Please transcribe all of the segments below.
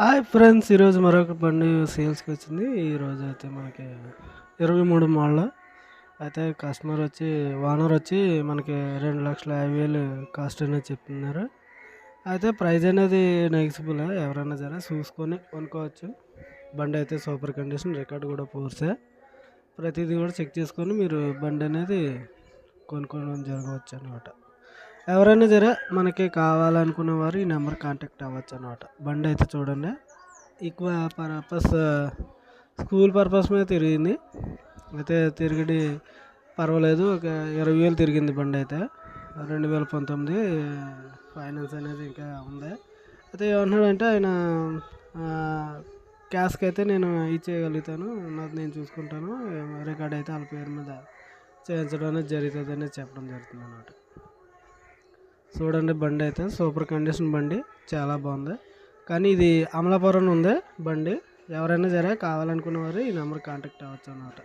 Hi friends ఈరోజు మరొక బండి సేల్స్కి వచ్చింది. ఈరోజు అయితే మనకి ఇరవై మూడు మోడల్. అయితే కస్టమర్ వచ్చి ఓనర్ వచ్చి మనకి రెండు లక్షల యాభై వేలు కాస్ట్ అనేది చెప్తున్నారు. అయితే ప్రైజ్ అనేది నెగిసిబుల్ ఎవరైనా సరే చూసుకొని కొనుక్కోవచ్చు. బండి అయితే సూపర్ కండిషన్ రికార్డ్ కూడా పోర్సే ప్రతిదీ కూడా చెక్ చేసుకొని మీరు బండి అనేది కొనుక్కోవడం జరగవచ్చు అనమాట ఎవరైనా సరే మనకి కావాలనుకునే వారు ఈ నెంబర్ కాంటాక్ట్ అవ్వచ్చు అనమాట బండి అయితే చూడండి. ఎక్కువ పర్పస్ స్కూల్ పర్పస్ మీద తిరిగింది. అయితే తిరిగి పర్వాలేదు. ఒక ఇరవై వేలు తిరిగింది బండి అయితే. రెండు వేల పంతొమ్మిది ఫైనాన్స్ అనేది ఇంకా ఉంది. అయితే ఏమంటున్నాడంటే ఆయన క్యాష్కి అయితే నేను ఇచ్చేయగలుగుతాను. నాది నేను చూసుకుంటాను. రికార్డ్ అయితే వాళ్ళ పేరు మీద చేయించడం అనేది జరుగుతుంది అనేది చెప్పడం జరుగుతుంది అన్నమాట చూడండి బండి అయితే సూపర్ కండిషన్ బండి చాలా బాగుంది. కానీ ఇది అమలాపురం ఉంది బండి. ఎవరైనా సరే కావాలనుకున్నవారు ఈ నెంబర్ కాంటాక్ట్ అవ్వచ్చు అన్నమాట.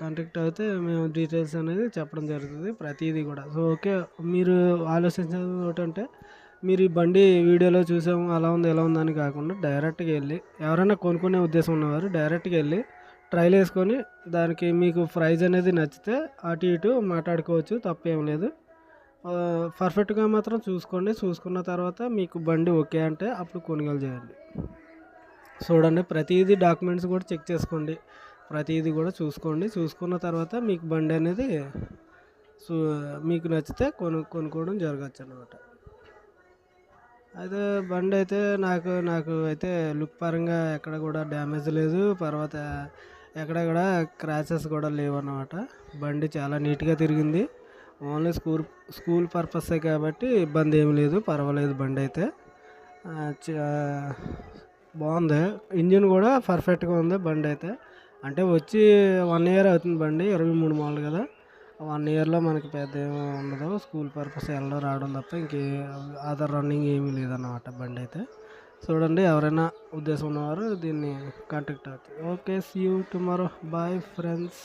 కాంటాక్ట్ అయితే మేము డీటెయిల్స్ అనేది చెప్పడం జరుగుతుంది ప్రతిదీ కూడా. సో ఓకే మీరు ఆలోచించేది ఏంటంటే మీరు ఈ బండి వీడియోలో చూసాము అలా ఉంది ఎలా ఉందని కాకుండా డైరెక్ట్గా వెళ్ళి ఎవరైనా కొనుక్కునే ఉద్దేశం ఉన్నవారు డైరెక్ట్గా వెళ్ళి ట్రైల్ వేసుకొని దానికి మీకు ప్రైజ్ అనేది నచ్చితే అటు ఇటు మాట్లాడుకోవచ్చు తప్పేం లేదు. పర్ఫెక్ట్గా మాత్రం చూసుకోండి. చూసుకున్న తర్వాత మీకు బండి ఓకే అంటే అప్పుడు కొనుగోలు చేయండి. చూడండి ప్రతిదీ డాక్యుమెంట్స్ కూడా చెక్ చేసుకోండి. ప్రతిదీ కూడా చూసుకోండి. చూసుకున్న తర్వాత మీకు బండి అనేది మీకు నచ్చితే కొను కొనుక్కోవడం జరగచ్చు అనమాట అయితే బండి అయితే నాకు నాకు అయితే లుక్ పరంగా ఎక్కడ కూడా డ్యామేజ్ లేదు. తర్వాత ఎక్కడ కూడా క్రాచెస్ కూడా లేవు అన్నమాట బండి చాలా నీట్గా తిరిగింది. ఓన్లీ స్కూల్ స్కూల్ పర్పసే కాబట్టి ఇబ్బంది ఏమి లేదు పర్వాలేదు బండి అయితే. బాగుంది. ఇంజిన్ కూడా పర్ఫెక్ట్గా ఉంది బండి అయితే. అంటే వచ్చి వన్ ఇయర్ అవుతుంది బండి ఇరవై మూడు మోడల్ కదా. వన్ ఇయర్లో మనకి పెద్ద ఏమి ఉండదు స్కూల్ పర్పస్ వెళ్ళడం రావడం తప్ప ఇంకే అదర్ రన్నింగ్ ఏమీ లేదన్నమాట బండి అయితే. చూడండి ఎవరైనా ఉద్దేశం ఉన్నవారు దీన్ని కాంటాక్ట్ అవుతుంది okay see you tomorrow bye friends